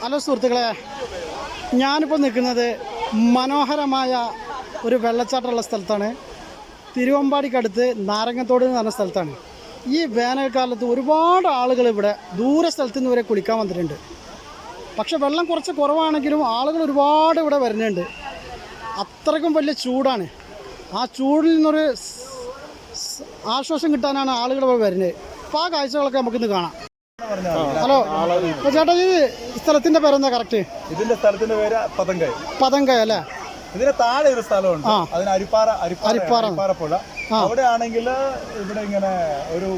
Hello സുഹൃത്തുക്കളെ ഞാനിപ്പോൾ നിൽക്കുന്നത് മനോഹരമായ ഒരു വെള്ളച്ചാട്ടമുള്ള സ്ഥലത്താണ്. തിരുവമ്പാടിക്കടുത്ത് നാരങ്ങത്തോട് എന്ന് പറഞ്ഞ സ്ഥലത്താണ്. ഈ വേനൽക്കാലത്ത് ഒരുപാട് ആളുകൾ ഇവിടെ ദൂര സ്ഥലത്ത് നിന്ന് വരെ കുളിക്കാൻ വന്നിട്ടുണ്ട്. പക്ഷെ വെള്ളം കുറച്ച് കുറവാണെങ്കിലും ആളുകൾ ഒരുപാട് ഇവിടെ വരുന്നുണ്ട്. അത്രക്കും വലിയ ചൂടാണ്. ആ ചൂടിൽ നിന്നൊരു ആശ്വാസം കിട്ടാനാണ് ആളുകൾ ഇവിടെ വരുന്നത്. അപ്പോൾ ആ കാഴ്ചകളൊക്കെ നമുക്കിന്ന് കാണാം. ഹലോ ചേട്ടാ ഈ സ്ഥലത്തിന്റെ പേരെന്താ കറക്റ്റ് ഇതിന്റെ സ്ഥലത്തിന്റെ പേര് പതങ്കൈ പതങ്കയ അല്ലേ? ഇതിന് താഴെ ഒരു സ്ഥലമുണ്ട്. അതിന് അരിപ്പാറ അരിപ്പാറ അരിപ്പാറ. അരിപ്പാറ പുഴ അവിടെ ആണെങ്കിൽ ഇവിടെ ഇങ്ങനെ ഒരു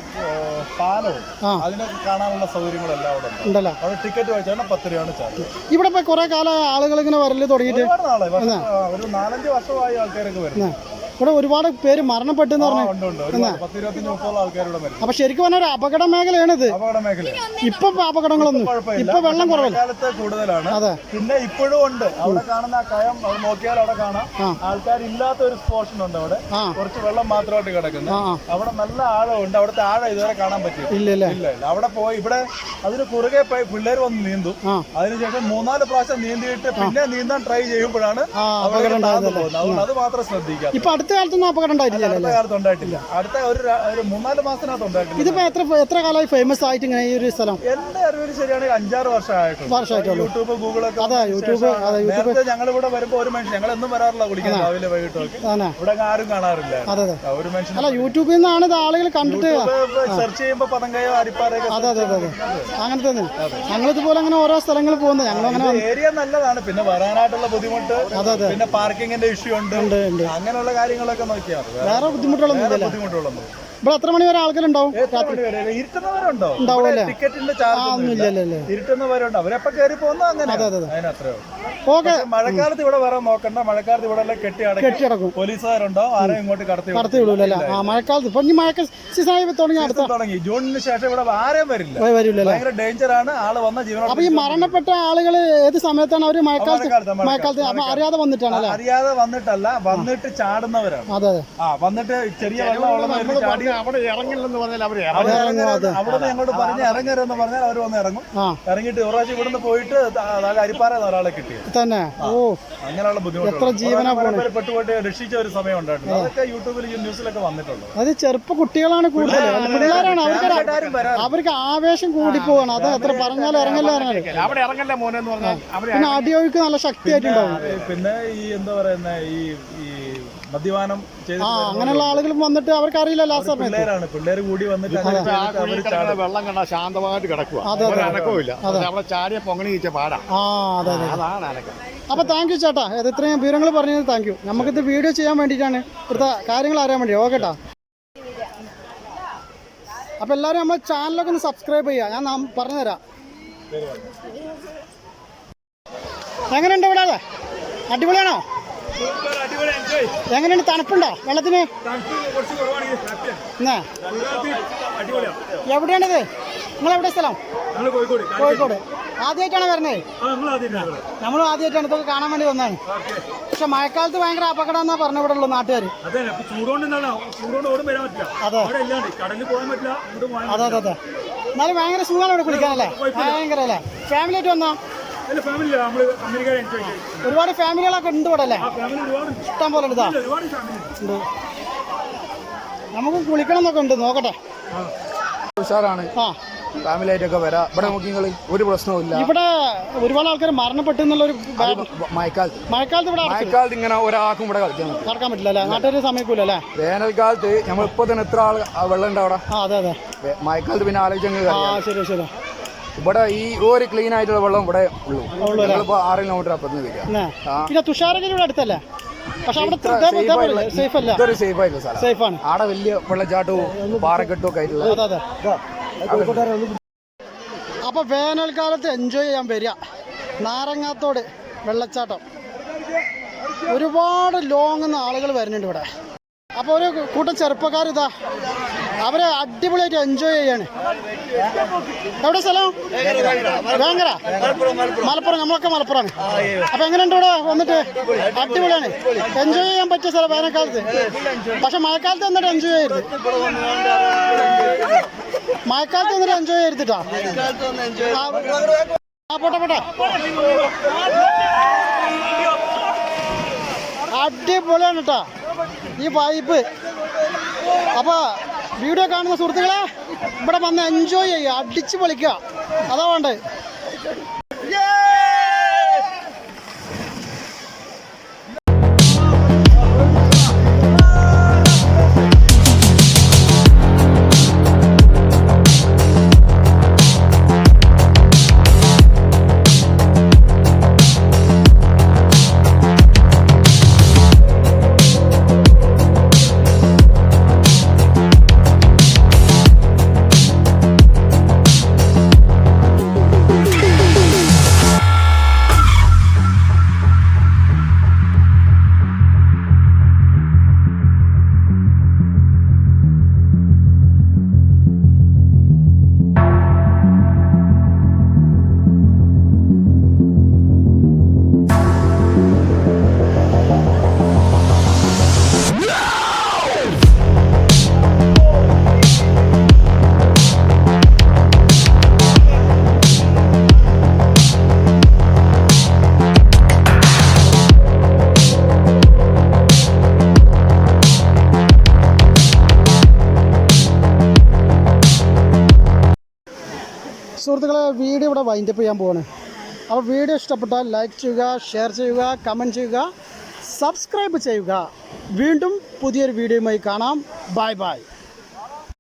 പാലവും ആ. അതിന് കാണാനുള്ള സൗകര്യങ്ങളെല്ലാം അവിടെ ഉണ്ട്. അവിടെ ടിക്കറ്റ് വായിച്ചാൽ പത്ത് രൂപയാണ് ചാർജ് ഇവിടെ കുറെ കുറേ കാലം ആളുകൾ ഇങ്ങനെ വരൽ തുടങ്ങിയിട്ട്? ഒരു നാലഞ്ച് വർഷമായി ആൾക്കാരൊക്കെ വരുന്നത്. ഇവിടെ ഒരുപാട് പേര് മരണപ്പെട്ടു എന്ന് പറഞ്ഞു ഉണ്ട് ഉണ്ട്. അപ്പൊ ശരിക്കും പറഞ്ഞ ഒരു അപകട മേഖലയാണിത്. അപകട മേഖല ഇപ്പൊ അപകടങ്ങളൊന്നും ഇപ്പൊ വെള്ളം കുറവല്ല. കൂടുതലാണ്. അതെ. പിന്നെ ഇപ്പോഴും ഉണ്ട്. അവിടെ കാണുന്ന ആ കയം അവിടെ നോക്കിയാൽ അവിടെ കാണാം. ആൾക്കാരില്ലാത്ത ആൾക്കാർ ഇല്ലാത്ത ഒരു പോർഷൻ ഉണ്ട് അവിടെ. കുറച്ച് വെള്ളം മാത്രമായിട്ട് ആ അവിടെ നല്ല ആഴമുണ്ട്. അവിടുത്തെ ആഴം ഇതുവരെ കാണാൻ പറ്റില്ല ഇല്ല ഇല്ല. അവിടെ പോയി. ഇവിടെ അതിന് കുറുകെ പോയി പിള്ളേർ വന്ന് നീന്തും. അതിനുശേഷം മൂന്നാൽ പ്രാവശ്യം നീന്തിയിട്ട് പിന്നെ നീന്താൻ ട്രൈ ചെയ്യുമ്പോഴാണ് അപകടം പോകുന്നത്. അതുകൊണ്ട് അത് മാത്രം ശ്രദ്ധിക്കാം. ഇപ്പൊ അടുത്ത കാലത്തൊന്നും അപകടം ഉണ്ടായിട്ടില്ല അടുത്ത കാലത്ത് ഉണ്ടായിട്ടില്ല. അടുത്ത ഒരു ര- ഒരു മൂന്നാൽ മാസത്തിനകത്ത് ഉണ്ടായിട്ടില്ല. ഇതിപ്പോ എത്ര എത്ര കാലമായി ഫേമസ് ആയിട്ട് ഇങ്ങനെ ഈ ഒരു സ്ഥലം? എന്റെ അറിവിൽ ശരിയാണെങ്കിൽ അഞ്ചാറ് വർഷമായിട്ടുണ്ട് വർഷമായിട്ടുള്ളൂ. യൂട്യൂബ് ഗൂഗിളൊക്കെ അതെ യൂട്യൂബ് അതെ യൂട്യൂബ്. നേരത്തെ ഞങ്ങൾ ഇവിടെ വരുമ്പോ ഒരു മനുഷ്യൻ ഞങ്ങൾ എന്നും വരാറില്ല കുളിക്കാൻ രാവിലെ വൈകിട്ടും ഒക്കെ ആണ് ഇവിടെ അങ്ങ് ആരും കാണാറില്ല. അതെ അതെ. ആ, ഒരു മനുഷ്യൻ അല്ല യൂട്യൂബിൽ നിന്നാണ് ഇത് ആളുകൾ കണ്ടിട്ട് സെർച്ച് ചെയ്യുമ്പോ പതങ്കയോ അരിപ്പാറയോ അതെ അതെ അതെ അതെ. അങ്ങനെ തന്നെ. ഞങ്ങളിതുപോലെ അങ്ങനെ ഓരോ സ്ഥലങ്ങളിൽ പോകുന്നത്. ഞങ്ങൾ അങ്ങനെ ഏരിയ നല്ലതാണ്. പിന്നെ വരാനായിട്ടുള്ള ബുദ്ധിമുട്ട് അതെ അതെ. പിന്നെ പാർക്കിങ്ങിന്റെ ഇഷ്യൂ ഉണ്ട്. ഉണ്ട് ഉണ്ട്. അങ്ങനെയുള്ള കാര്യങ്ങളൊക്കെ നോക്കിയാൽ. വേറെ ബുദ്ധിമുട്ടുകളൊന്നും ബുദ്ധിമുട്ടുകളൊന്നും ഇവിടെ എത്ര മണി വരെ ആൾക്കാരുണ്ടാവും എത്ര മണി വരെ? ഇരുട്ടുന്നവരുണ്ടോ? ടിക്കറ്റിന്റെ ചാർജ് ഇരുട്ടുന്നവരുണ്ട്. അവരെപ്പോ കയറി പോകുന്നു അങ്ങനെ. അതെ, അതെ. അതിനത്രേ ഓക്കെ. മഴക്കാലത്ത് ഇവിടെ വരാൻ നോക്കണ്ട. മഴക്കാലത്ത് ഇവിടെ എല്ലാം കെട്ടി അടക്കി പോലീസുകാരുണ്ടോ? ആരും ഇങ്ങോട്ട് കടത്തി കടത്തി വിടൂലല്ലേ? ആ മഴക്കാലത്ത് ഇപ്പൊ ഇനി മഴക്ക സീസണായി തുടങ്ങി അടുത്ത. തുടങ്ങി. ജൂണിന് ശേഷം ഇവിടെ ആരും വരില്ല. പോയി ഭയങ്കര ഡേഞ്ചർ ആണ്. ആൾ വന്ന ജീവൻ അപ്പൊ ഈ മരണപ്പെട്ട ആളുകൾ ഏത് സമയത്താണ് അവർ മഴക്കാലത്ത് മഴക്കാലത്ത്, അറിയാതെ വന്നിട്ടാണ് അറിയാതെ വന്നിട്ടല്ല. വന്നിട്ട് ചാടുന്നവരാണ് അതെ അതെ. ആ വന്നിട്ട് ചെറിയ ചാടി അവിടെ ഇറങ്ങില്ലെന്ന് പറഞ്ഞാൽ അവർ അവിടെ അവിടെ നിന്ന് ഞങ്ങളോട് പറഞ്ഞ് ഇറങ്ങരുതെന്ന് പറഞ്ഞാൽ അവർ വന്ന് ഇറങ്ങും. ഇറങ്ങിയിട്ട് ഇവിടുന്ന് പോയിട്ട് താഴെ അരിപ്പാറ ഒരാളെ കിട്ടിയത് തന്നെ. ഓ. അങ്ങനെയുള്ള ബുദ്ധിമുട്ട് എത്ര ജീവനാ പെട്ടുപോയിട്ട് രക്ഷിച്ച ഒരു സമയം ഉണ്ടായിട്ടുണ്ട്. അതൊക്കെ യൂട്യൂബിൽ ന്യൂസിലൊക്കെ വന്നിട്ടുണ്ട്. അത് ചെറുപ്പ കുട്ടികളാണ് കൂടുതൽ. പിള്ളേരാണ്. അവർക്ക് അവർക്ക് ആവേശം കൂടി പോവാണ്. അത് എത്ര പറഞ്ഞാലും ഇറങ്ങില്ല ഇറങ്ങില്ല അവിടെ ഇറങ്ങല്ലേ മോനെ എന്ന് പറഞ്ഞാൽ പിന്നെ അടിയൊഴുക്ക് നല്ല ശക്തിയായിട്ടുണ്ടാവും പിന്നെ ഈ എന്താ പറയുന്ന ഈ ഈ മദ്യപാനം ചെയ്ത് ആ അങ്ങനെയുള്ള ആളുകൾ വന്നിട്ട് അവർക്ക് അറിയില്ല ആ സമയത്ത്. പിള്ളേരാണ് പിള്ളേർ കൂടി വന്നിട്ട് അങ്ങനെ ചെയ്തിട്ട് അവർ വെള്ളം കണ്ട ശാന്തമായിട്ട് കിടക്കുക അതെ, അതെ. അനക്കമില്ല അവിടെ ചാടിയ പൊങ്ങണി പാടാ. ആ അതെ അതെ അതാണ് അനക്കം. അപ്പോൾ താങ്ക് യു ചേട്ടാ. ഇത് ഇത്രയും വിവരങ്ങൾ പറഞ്ഞത് താങ്ക് യു നമുക്കിത് വീഡിയോ ചെയ്യാൻ വേണ്ടിയിട്ടാണ് ഇവിടുത്തെ കാര്യങ്ങൾ അറിയാൻ വേണ്ടി. ഓക്കെ കേട്ടോ അപ്പോൾ എല്ലാവരും നമ്മൾ ചാനലൊക്കെ ഒന്ന് സബ്സ്ക്രൈബ് ചെയ്യുക ഞാൻ നാം പറഞ്ഞുതരാം. എങ്ങനെയുണ്ട് ഇവിടെ അടിപൊളിയാണോ? എങ്ങനെയുണ്ട്? തണുപ്പുണ്ടോ? വെള്ളത്തിന്? എവിടെയാണിത്? നിങ്ങൾ എവിടെ സ്ഥലം? കോഴിക്കോട്. ആദ്യമായിട്ടാണ് വരുന്നത് നമ്മൾ ആദ്യമായിട്ടാണ്. ഇതൊക്കെ കാണാൻ വേണ്ടി വന്നതാണ്. പക്ഷെ മഴക്കാലത്ത് ഭയങ്കര അപകടം എന്നാ പറഞ്ഞു ഇവിടെ ഉള്ളു നാട്ടുകാർ അതെ. അതെ അതെ അതെ. എന്നാലും ഭയങ്കര സുഖമാണ് ഇവിടെ കുളിക്കാനല്ലേ? ഭയങ്കര അല്ലേ? ഫാമിലി ആയിട്ട് വന്നോ? ഒരുപാട് ഫാമിലികളൊക്കെ ഉണ്ട് ഇവിടെ അല്ലേ? ആ ഫാമിലി ഒരുപാട് ഇഷ്ടം പോലെ ഇതാ ഉണ്ട്. നമുക്ക് കുളിക്കണം എന്നൊക്കെ ഉണ്ട് നോക്കട്ടെ. ഉഷാറാണ്. ആ. ഫാമിലി ആയിട്ടൊക്കെ വരാം. ഇവിടെ നമുക്ക് നിങ്ങൾ ഒരു പ്രശ്നവുമില്ല. ഇവിടെ ഒരുപാട് ആൾക്കാർ മരണപ്പെട്ടു എന്നുള്ളൊരു ബാഡ് മഴക്കാലത്ത് മഴക്കാലത്ത് ഇവിടെ. മഴക്കാലത്ത് ഇങ്ങനെ ഒരാൾക്കും ഇവിടെ കളിക്കാൻ നടക്കാൻ പറ്റില്ല അല്ലേ? നാട്ടുകാർ സമയക്കൂല അല്ലേ? വേനൽക്കാലത്ത് നമ്മൾ ഇപ്പൊ തന്നെ എത്ര ആൾ വെള്ളം ഉണ്ട് അവിടെ? ആ അതെ അതെ. മഴക്കാലത്ത് പിന്നെ ആലോചിച്ചെങ്കിൽ ആ ശരി ശരി. ഇവിടെ ഈ ഒരു ക്ലീൻ ആയിട്ടുള്ള വെള്ളം ഇവിടെ ഉള്ളൂ. ഞങ്ങളിപ്പോ ആറ് കിലോമീറ്റർ അപ്പുറത്ത് വരിക എന്നാ ആ. പിന്നെ തുഷാരഗിരി ഇവിടെ അടുത്തല്ലേ? പക്ഷെ അവിടെ ഇത്ര safe ആയിട്ടുള്ള- സേഫ് അല്ല. ഇതൊരു സേഫ് ആയിട്ടുള്ള സ്ഥലം. സേഫ് ആണ്. ആടെ വലിയ വെള്ളച്ചാട്ടവും പാറക്കെട്ടും ഒക്കെ ആയിട്ടുള്ള അപ്പൊ വേനൽക്കാലത്ത് എൻജോയ് ചെയ്യാൻ വരിക. നാരങ്ങാത്തോട് വെള്ളച്ചാട്ടം. ഒരുപാട് ലോങ് നിന്ന് ആളുകൾ വരുന്നുണ്ട് ഇവിടെ. അപ്പോൾ ഒരു കൂട്ടം ചെറുപ്പക്കാർ ഇതാ അവരെ അടിപൊളിയായിട്ട് എൻജോയ് ചെയ്യാണ്. എവിടെ സ്ഥലം? വേങ്ങര. മലപ്പുറം നമ്മളൊക്കെ മലപ്പുറമാണ്. അപ്പൊ എങ്ങനെയുണ്ട് ഇവിടെ വന്നിട്ട്? അടിപൊളിയാണ്. എൻജോയ് ചെയ്യാൻ പറ്റിയ സ്ഥലം വേനൽക്കാലത്ത്. പക്ഷെ മഴക്കാലത്ത് വന്നിട്ട് എൻജോയ് ചെയ്യരുത്. മഴക്കാലത്ത് വന്നിട്ട് എൻജോയ് ചെയ്തിട്ടാ ആ പോട്ടെ പോട്ടെ. അടിപൊളിയാണ് കേട്ടാ ഈ വൈബ് അപ്പോൾ വീഡിയോ കാണുന്ന സുഹൃത്തുക്കളെ ഇവിടെ വന്ന് എൻജോയ് ചെയ്യുക അടിച്ചു പൊളിക്കുക. അതാ വേണ്ടത്. സുഹൃത്തുക്കളെ വീഡിയോ ഇവിടെ വൈൻഡപ്പ് ചെയ്യാൻ പോവാണ്. അപ്പോൾ വീഡിയോ ഇഷ്ടപ്പെട്ടാൽ ലൈക്ക് ചെയ്യുക ഷെയർ ചെയ്യുക കമന്റ് ചെയ്യുക സബ്സ്ക്രൈബ് ചെയ്യുക. വീണ്ടും പുതിയൊരു വീഡിയോയുമായി കാണാം. Bye bye